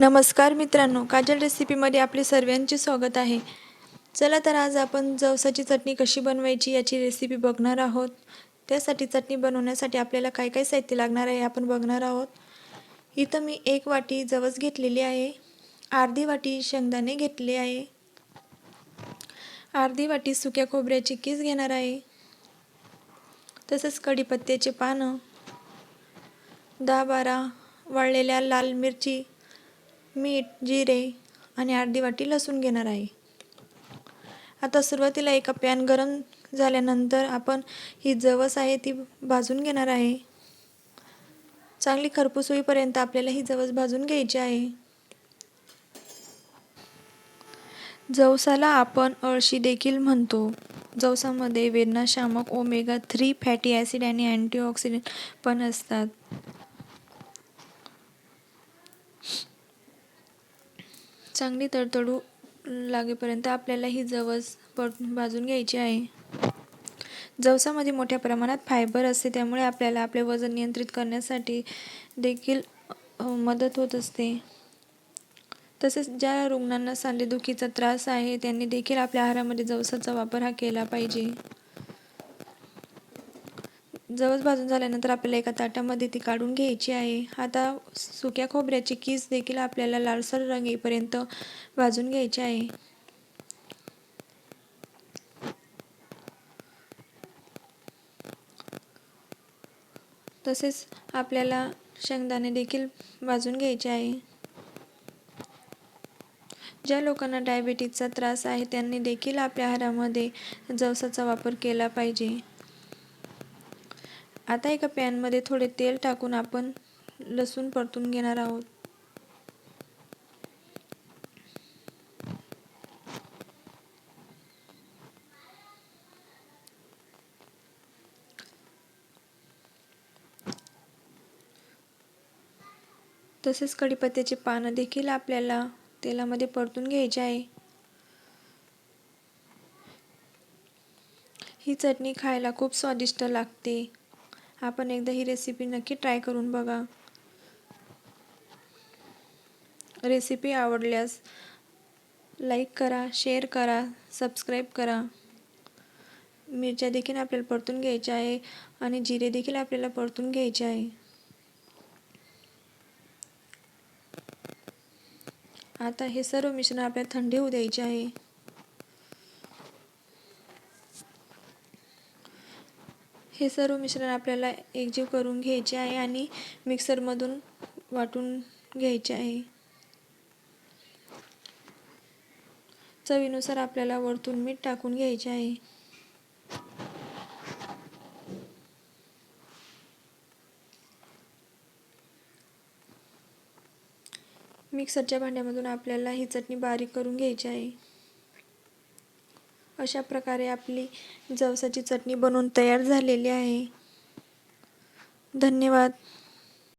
नमस्कार मित्रांनो काजल रेसिपीमध्ये आपले सर्वांचे स्वागत आहे. चला तर आज आपण जवसाची चटणी कशी बनवायची याची रेसिपी बघणार आहोत. त्यासाठी चटणी बनवण्यासाठी आपल्याला काय काय साहित्य लागणार आहे आपण बघणार आहोत. इथं मी एक वाटी जवस घेतलेली आहे. अर्धी वाटी शेंगदाणे घेतले आहे. अर्धी वाटी सुक्या खोबऱ्याची किस घेणार आहे. तसंच कढीपत्त्याचे पानं. दहा बारा वाळलेल्या लाल मिरची. मीठ जिरे आणि अर्धी वाटी लसूण घेणार आहे. आता सुरुवातीला एका पॅन गरम झाल्यानंतर आपण ही जवस आहे ती भाजून घेणार आहे. चांगली खरपूस होईपर्यंत आपल्याला ही जवस भाजून घ्यायची आहे. जवसाला आपण अळशी देखील म्हणतो. जवसामध्ये वेदनाशामक ओमेगा थ्री फॅटी ॲसिड आणि अँटीऑक्सिडंट पण असतात. चांगली तडतडू लागेपर्यंत आपल्याला ही जवस पट भाजून घ्यायची आहे. जवसामध्ये मोठ्या प्रमाणात फायबर असते त्यामुळे आपल्याला आपले वजन नियंत्रित करण्यासाठी देखील मदत होत असते. तसेच ज्या रुग्णांना सांधेदुखीचा त्रास आहे त्यांनी देखील आपल्या आहारामध्ये जवसाचा वापर हा केला पाहिजे. जवस भाजून झाल्यानंतर आपल्याला एका ताटामध्ये ती काढून घ्यायची आहे. आता सुक्या खोबऱ्याची कीस देखील आपल्याला लालसर रंग येईपर्यंत भाजून घ्यायची आहे. तसेच आपल्याला शेंगदाणे देखील भाजून घ्यायचे आहे. ज्या लोकांना डायबिटीजचा त्रास आहे त्यांनी देखील आपल्या आहारामध्ये जवसाचा वापर केला पाहिजे. आता एका पॅनमध्ये थोडे तेल टाकून आपण लसूण परतून घेणार आहोत. तसेच कढीपत्त्याचे पानं देखील आपल्याला तेलामध्ये परतून घ्यायचे आहे. ही चटणी खायला खूप स्वादिष्ट लागते. आपण एकदा ही रेसिपी नक्की ट्राय करून बघा. रेसिपी आवडल्यास लाईक करा शेअर करा सबस्क्राईब करा. मिरच्या देखील आपल्याला परतून घ्यायच्या आहे आणि जिरे देखील आपल्याला परतून घ्यायचे आहे. आता हे सर्व मिश्रण आपल्याला थंडी होऊ द्यायचे आहे. हे सर्व मिश्रण आपल्याला एकजीव करून घ्यायचे आहे आणि मिक्सरमधून वाटून घ्यायचे आहे. चवीनुसार आपल्याला वरतून मीठ टाकून घ्यायचे आहे. मिक्सरच्या भांड्यामधून आपल्याला ही चटणी बारीक करून घ्यायची आहे. अशा प्रकारे आपली जवसाची चटणी बनवून तयार झालेली आहे. धन्यवाद.